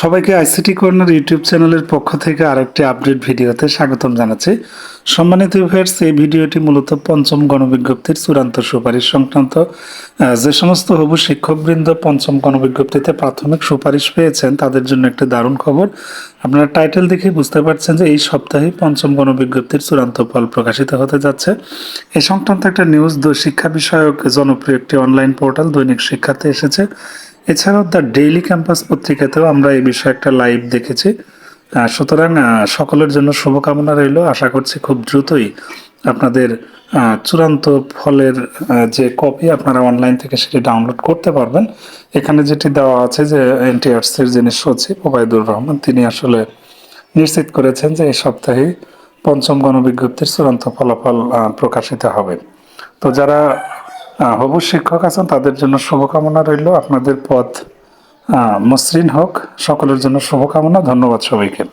সবাইকে ICT corner YouTube চ্যানেলের পক্ষ থেকে আরেকটি আপডেট ভিডিওতে স্বাগতম জানাচ্ছি। সম্মানিত ভিউয়ার্স এই ভিডিওটি মূলত পঞ্চম গণবিজ্ঞপ্তির চূড়ান্ত সুপারিশ সংক্রান্ত। যে সমস্ত হবু শিক্ষকবৃন্দ পঞ্চম গণবিজ্ঞপ্তিতে প্রাথমিক সুপারিশ পেয়েছেন, তাদের জন্য একটি দারুণ খবর। আপনারা টাইটেল দেখে বুঝতে পারছেন যে এই সপ্তাহে পঞ্চম গণবিজ্ঞপ্তির চূড়ান্ত ফল প্রকাশিত হতে যাচ্ছে। এ সংক্রান্ত একটা নিউজ শিক্ষা বিষয়ক জনপ্রিয় একটি অনলাইন পোর্টাল দৈনিক শিক্ষাতে এসেছে। এছাড়াও দ্য ডেইলি ক্যাম্পাস পত্রিকাতেও আমরা এই বিষয়ে একটা লাইভ দেখেছি। সুতরাং সকলের জন্য শুভকামনা রইল। আশা করছি খুব দ্রুতই আপনাদের চূড়ান্ত ফলের যে কপি আপনারা অনলাইন থেকে সেটি ডাউনলোড করতে পারবেন। এখানে যেটি দেওয়া আছে যে এনটিআরসির যিনি সচিব ওবায়দুর রহমান, তিনি আসলে নিশ্চিত করেছেন যে এই সপ্তাহে পঞ্চম গণবিজ্ঞপ্তির চূড়ান্ত ফলাফল প্রকাশিত হবে। তো যারা হবু শিক্ষক আছেন, তাদের জন্য শুভকামনা রইল। আপনাদের পথ মসৃণ হোক। সকলের জন্য শুভকামনা। ধন্যবাদ সবাইকে।